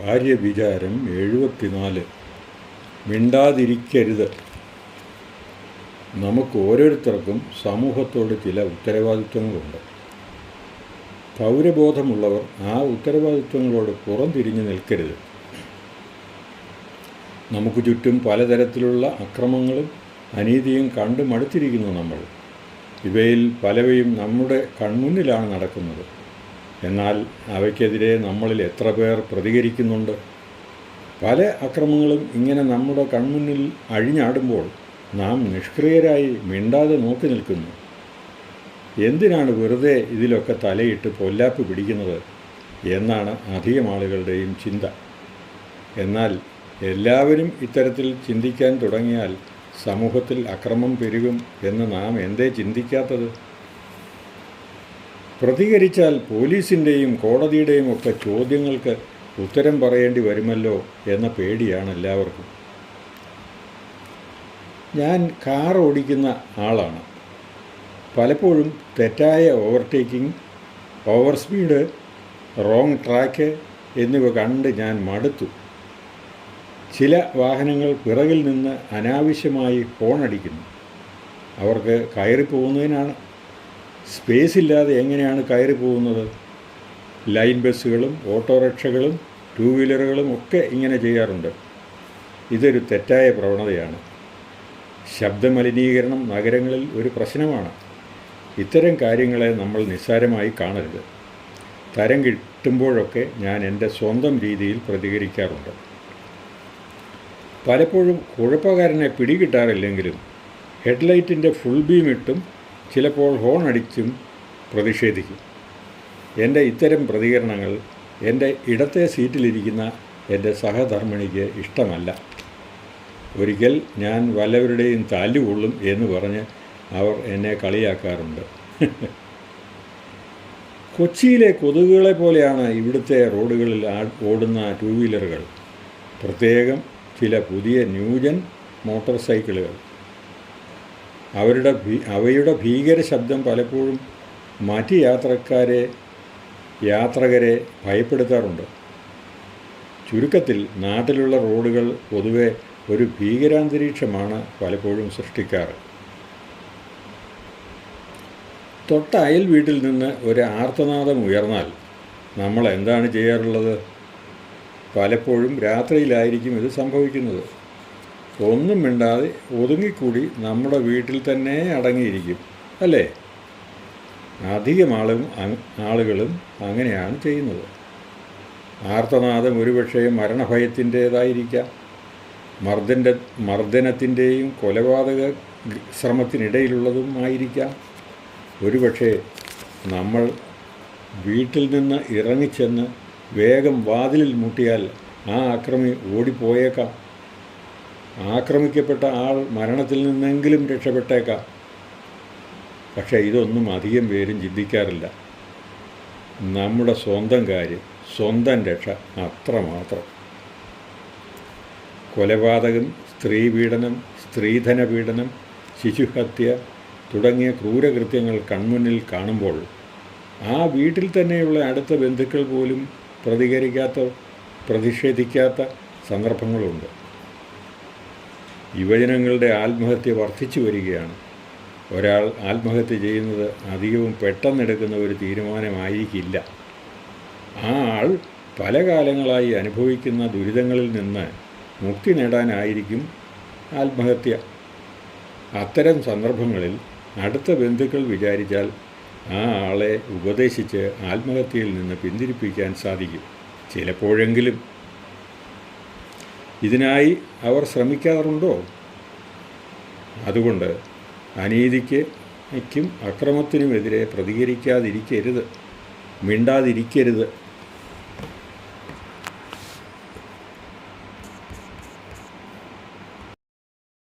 കാര്യവിചാരം എഴുപത്തിനാല്. മിണ്ടാതിരിക്കരുത്. നമുക്ക് ഓരോരുത്തർക്കും സമൂഹത്തോട് ചില ഉത്തരവാദിത്വങ്ങളുണ്ട്. പൗരബോധമുള്ളവർ ആ ഉത്തരവാദിത്വങ്ങളോട് പുറംതിരിഞ്ഞു നിൽക്കരുത്. നമുക്ക് ചുറ്റും പലതരത്തിലുള്ള അക്രമങ്ങളും അനീതിയും കണ്ടു മടുത്തിരിക്കുന്നു നമ്മൾ. ഇവയിൽ പലവയും നമ്മുടെ കൺമുന്നിലാണ് നടക്കുന്നത്. എന്നാൽ അവയ്ക്കെതിരെ നമ്മളിൽ എത്ര പേർ പ്രതികരിക്കുന്നുണ്ട്? പല അക്രമങ്ങളും ഇങ്ങനെ നമ്മുടെ കൺമുന്നിൽ അഴിഞ്ഞാടുമ്പോൾ നാം നിഷ്ക്രിയരായി മിണ്ടാതെ നോക്കി നിൽക്കുന്നു. എന്തിനാണ് വെറുതെ ഇതിലൊക്കെ തലയിട്ട് പൊല്ലാപ്പ് പിടിക്കുന്നത് എന്നാണ് അധികം ആളുകളുടെയും ചിന്ത. എന്നാൽ എല്ലാവരും ഇത്തരത്തിൽ ചിന്തിക്കാൻ തുടങ്ങിയാൽ സമൂഹത്തിൽ അക്രമം പെരുകും എന്ന് നാം എന്തേ ചിന്തിക്കാത്തത്? പ്രതികരിച്ചാൽ പോലീസിന്റെയും കോടതിയുടെയും ഒക്കെ ചോദ്യങ്ങൾക്ക് ഉത്തരം പറയേണ്ടി വരുമല്ലോ എന്ന പേടിയാണ് എല്ലാവർക്കും. ഞാൻ കാർ ഓടിക്കുന്ന ആളാണ്. പലപ്പോഴും തെറ്റായ overtaking over speed wrong track എന്നിവ കണ്ട് ഞാൻ മടുത്തു. ചില വാഹനങ്ങൾ പിറകിൽ നിന്ന് അനാവശ്യമായി ഹോണടിക്കുന്നു അവർക്ക് കയറി പോകുന്നതിനാണ് സ്പേസ് ഇല്ലാതെ എങ്ങനെയാണ് കയറി പോകുന്നത്? ലൈൻ ബസ്സുകളും ഓട്ടോറിക്ഷകളും ടൂ വീലറുകളും ഒക്കെ ഇങ്ങനെ ചെയ്യാറുണ്ട്. ഇതൊരു തെറ്റായ പ്രവണതയാണ്. ശബ്ദമലിനീകരണം നഗരങ്ങളിൽ ഒരു പ്രശ്നമാണ്. ഇത്തരം കാര്യങ്ങളെ നമ്മൾ നിസ്സാരമായി കാണരുത്. തരം കിട്ടുമ്പോഴൊക്കെ ഞാൻ എന്റെ സ്വന്തം രീതിയിൽ പ്രതികരിക്കാറുണ്ട്. പലപ്പോഴും കുഴപ്പക്കാരനെ പിടികിട്ടാറില്ലെങ്കിലും ഹെഡ്ലൈറ്റിന്റെ ഫുൾ ബീം ഇട്ടും ചിലപ്പോൾ ഹോൺ അടിച്ചും പ്രതിഷേധിക്കും. എന്റെ ഇത്തരം പ്രതികരണങ്ങൾ എന്റെ ഇടത്തെ സീറ്റിലിരിക്കുന്ന എന്റെ സഹധർമ്മിണിക്ക് ഇഷ്ടമല്ല. ഒരിക്കൽ ഞാൻ വല്ലവരുടെയും താല്ലുകൊള്ളും എന്ന് പറഞ്ഞ് അവർ എന്നെ കളിയാക്കാറുണ്ട്. കൊച്ചിയിലെ കൊതുകുകളെ പോലെയാണ് ഇവിടുത്തെ റോഡുകളിൽ ഓടുന്ന ടൂ വീലറുകൾ. പ്രത്യേകം ചില പുതിയ ന്യൂജൻ മോട്ടോർ സൈക്കിളുകൾ. അവരുടെ അവയുടെ ഭീകര ശബ്ദം പലപ്പോഴും മറ്റ് യാത്രക്കാരെ യാത്രകരെ ഭയപ്പെടുത്താറുണ്ട്. ചുരുക്കത്തിൽ നാട്ടിലുള്ള റോഡുകൾ പൊതുവെ ഒരു ഭീകരാന്തരീക്ഷമാണ് പലപ്പോഴും സൃഷ്ടിക്കാറ്. തൊട്ട അയൽ വീട്ടിൽ നിന്ന് ഒരു ആർത്തനാദം ഉയർന്നാൽ നമ്മൾ എന്താണ് ചെയ്യാറുള്ളത്? പലപ്പോഴും രാത്രിയിലായിരിക്കും ഇത് സംഭവിക്കുന്നത്. ഒന്നും മിണ്ടാതെ ഒതുങ്ങിക്കൂടി നമ്മുടെ വീട്ടിൽ തന്നെ അടങ്ങിയിരിക്കും അല്ലേ? അധികം ആളും ആളുകളും അങ്ങനെയാണ് ചെയ്യുന്നത്. ആർത്തനാദം ഒരുപക്ഷെ മരണഭയത്തിന്റേതായിരിക്കാം. മർദ്ദന്റെ മർദ്ദനത്തിന്റെയും കൊലപാതക ശ്രമത്തിനിടയിലുള്ളതും ആയിരിക്കാം. ഒരുപക്ഷെ നമ്മൾ വീട്ടിൽ നിന്ന് ഇറങ്ങിച്ചെന്ന് വേഗം വാതിലിൽ മുട്ടിയാൽ ആ അക്രമി ഓടിപ്പോയേക്കാം. ആക്രമിക്കപ്പെട്ട ആൾ മരണത്തിൽ നിന്നെങ്കിലും രക്ഷപ്പെട്ടേക്കാം. പക്ഷേ ഇതൊന്നും അധികം പേരും ചിന്തിക്കാറില്ല. നമ്മുടെ സ്വന്തം കാര്യം സ്വന്തം രക്ഷ അത്രമാത്രം. കൊലപാതകം സ്ത്രീപീഡനം സ്ത്രീധന പീഡനം ശിശുഹത്യ തുടങ്ങിയ ക്രൂരകൃത്യങ്ങൾ കൺമുന്നിൽ കാണുമ്പോൾ ആ വീട്ടിൽ തന്നെയുള്ള അടുത്ത ബന്ധുക്കൾ പോലും പ്രതികരിക്കാത്ത പ്രതിഷേധിക്കാത്ത സന്ദർഭങ്ങളുണ്ട്. യുവജനങ്ങളുടെ ആത്മഹത്യ വർദ്ധിച്ചു വരികയാണ്. ഒരാൾ ആത്മഹത്യ ചെയ്യുന്നത് അധികവും പെട്ടെന്നെടുക്കുന്ന ഒരു തീരുമാനമായിരിക്കില്ല. ആ ആൾ പല കാലങ്ങളായി അനുഭവിക്കുന്ന ദുരിതങ്ങളിൽ നിന്ന് മുക്തി നേടാനായിരിക്കും ആത്മഹത്യ. അത്തരം സന്ദർഭങ്ങളിൽ അടുത്ത ബന്ധുക്കൾ വിചാരിച്ചാൽ ആ ആളെ ഉപദേശിച്ച് ആത്മഹത്യയിൽ നിന്ന് പിന്തിരിപ്പിക്കാൻ സാധിക്കും. ചിലപ്പോഴെങ്കിലും ഇതിനായി അവർ ശ്രമിക്കാറുണ്ടോ? അതുകൊണ്ട് അനീതിക്ക് ക്കും അക്രമത്തിനുമെതിരെ പ്രതികരിക്കാതിരിക്കരുത്. മിണ്ടാതിരിക്കരുത്.